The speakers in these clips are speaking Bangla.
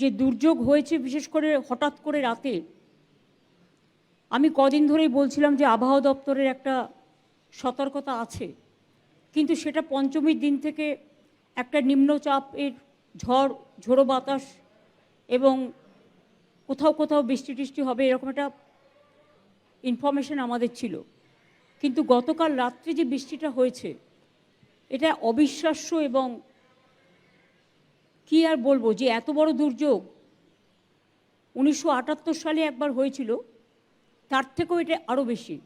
যে দুর্যোগ হয়েছে বিশেষ করে হঠাৎ করে রাতে, আমি কদিন ধরেই বলছিলাম যে আবহাওয়া দপ্তরের একটা সতর্কতা আছে, কিন্তু সেটা পঞ্চমীর দিন থেকে একটা নিম্নচাপের ঝড়, ঝোড়ো বাতাস এবং কোথাও কোথাও বৃষ্টি টিষ্টি হবে এরকম একটা ইনফরমেশন আমাদের ছিল। কিন্তু গতকাল রাত্রে যে বৃষ্টিটা হয়েছে, এটা অবিশ্বাস্য এবং কি আর বলব যে এত বড় দুর্যোগ? উনিশশো আটাত্তর সালে একবার হয়েছিল, তার থেকেও এটা আরও বেশি।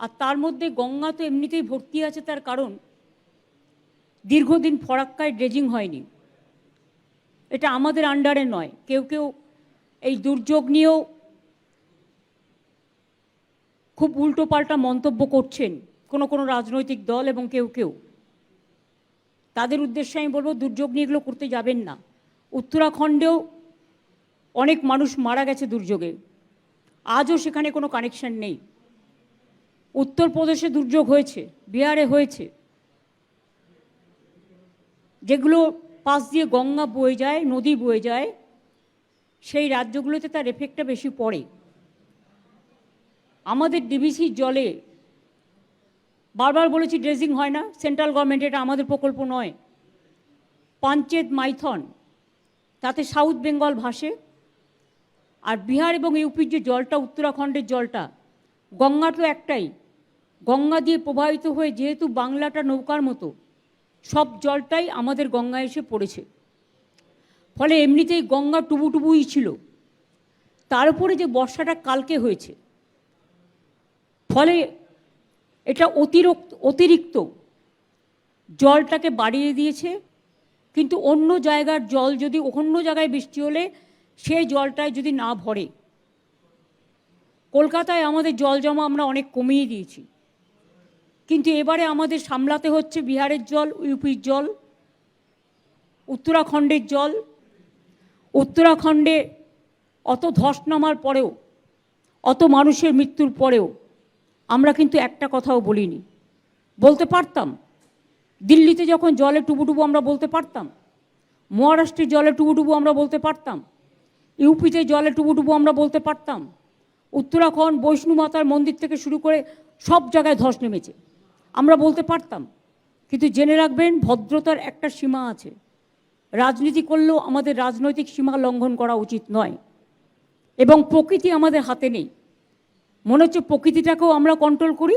আর তার মধ্যে গঙ্গা তো এমনিতেই ভর্তি আছে, তার কারণ দীর্ঘদিন ফরাক্কায় ড্রেজিং হয়নি। এটা আমাদের আন্ডারে নয়, কেউ কেউ এই দুর্যোগ নিয়েও খুব উল্টোপাল্টা মন্তব্য করছেন কোনো কোনো রাজনৈতিক দল এবং কেউ কেউ। তাদের উদ্দেশ্যে আমি বলব, দুর্যোগ নিয়ে এগুলো করতে যাবেন না। উত্তরাখণ্ডেও অনেক মানুষ মারা গেছে দুর্যোগে। আজও সেখানে কোনো কানেকশন নেই। উত্তরপ্রদেশে দুর্যোগ হয়েছে, বিহারে হয়েছে। যেগুলো পাশ দিয়ে গঙ্গা বয়ে যায়, নদী বয়ে যায়, সেই রাজ্যগুলোতে তার এফেক্টটা বেশি পড়ে। আমাদের ডিবিসির জলে বারবার বলেছি ড্রেজিং হয় না, সেন্ট্রাল গভর্নমেন্ট এটা আমাদের প্রকল্প নয়। পাঞ্চেত মাইথন, তাতে সাউথ বেঙ্গল ভাসে। আর বিহার এবং ইউপির যে জলটা, উত্তরাখণ্ডের জলটা, গঙ্গা তো একটাই। গঙ্গা দিয়ে প্রবাহিত হয়ে যেহেতু বাংলাটা নৌকার মতো, সব জলটাই আমাদের গঙ্গায় এসে পড়েছে। ফলে এমনিতেই গঙ্গা টুবু টুবুই ছিল। তার উপরে যে বর্ষাটা কালকে হয়েছে, ফলে এটা অতিরিক্ত অতিরিক্ত। জলটাকে বাড়িয়ে দিয়েছে, কিন্তু অন্য জায়গার জল যদি, অন্য জায়গায় বৃষ্টি হলে সেই জলটায় যদি না ভরে। কলকাতায় আমাদের জল জমা আমরা অনেক কমিয়ে দিয়েছি। কিন্তু এবারে আমাদের সামলাতে হচ্ছে বিহারের জল, ইউপির জল, উত্তরাখণ্ডের জল। উত্তরাখণ্ডে অত ধস নামার পরেও, অত মানুষের মৃত্যুর পরেও আমরা কিন্তু একটা কথাও বলিনি। বলতে পারতাম। দিল্লিতে যখন জলে টুবুটুবু আমরা বলতে পারতাম। মহারাষ্ট্রের জলে টুবুটুবু আমরা বলতে পারতাম। ইউপিতে জলে টুবুটুবু আমরা বলতে পারতাম। উত্তরাখণ্ড, বৈষ্ণু মাতার মন্দির থেকে শুরু করে সব জায়গায় ধস নেমেছে। আমরা বলতে পারতাম। কিন্তু জেনে রাখবেন, ভদ্রতার একটা সীমা আছে। রাজনীতি করলেও আমাদের রাজনৈতিক সীমা লঙ্ঘন করা উচিত নয়। এবং প্রকৃতি আমাদের হাতে নেই। মনে হচ্ছে প্রকৃতিটাকেও আমরা কন্ট্রোল করি।